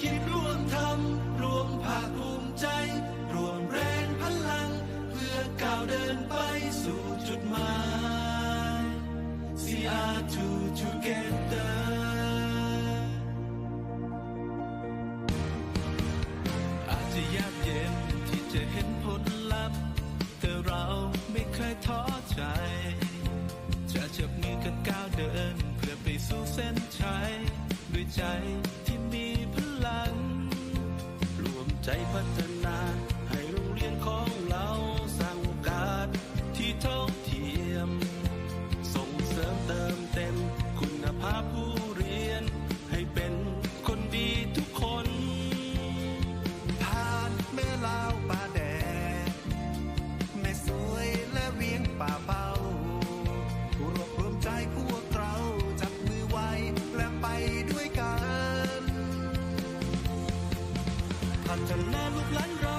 คิดร่วมทำรวมภาคภูมิใจรวมแรงพลัง เพื่อก้าวเดินไปสู่จุดหมาย CR2 together อาจจะยากเย็นที่จะเห็นผลลัพธ์แต่เราไม่เคยท้อใจ ใจพัฒนา ให้โรงเรียนของเราสร้างโอกาสที่เท่าเทียม ส่งเสริมเติมเต็ม คุณภาพผู้เรียน ให้เป็นคนดีทุกคนผ่านแม่ลาวป่าแดดแม่สวยและเวียงป่าเป้ารวบรวมใจพวกเราจับมือไว้และไปด้วยกัน พัฒน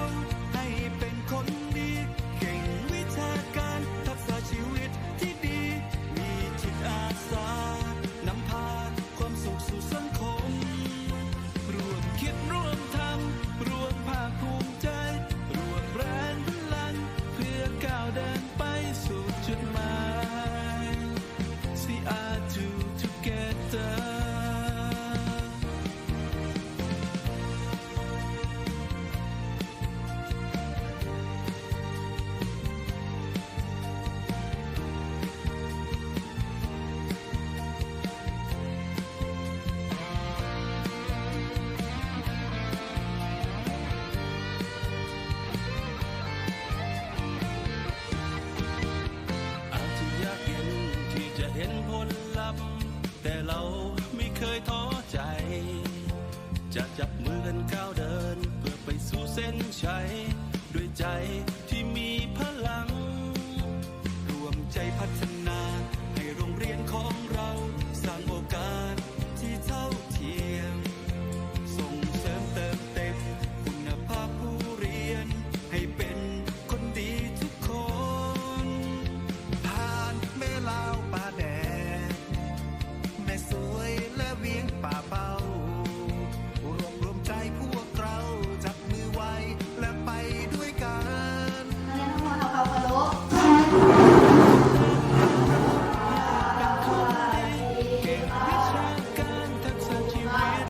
จะจับมือกันก้าวเดิน เพื่อไปสู่เส้นชัยด้วยใจ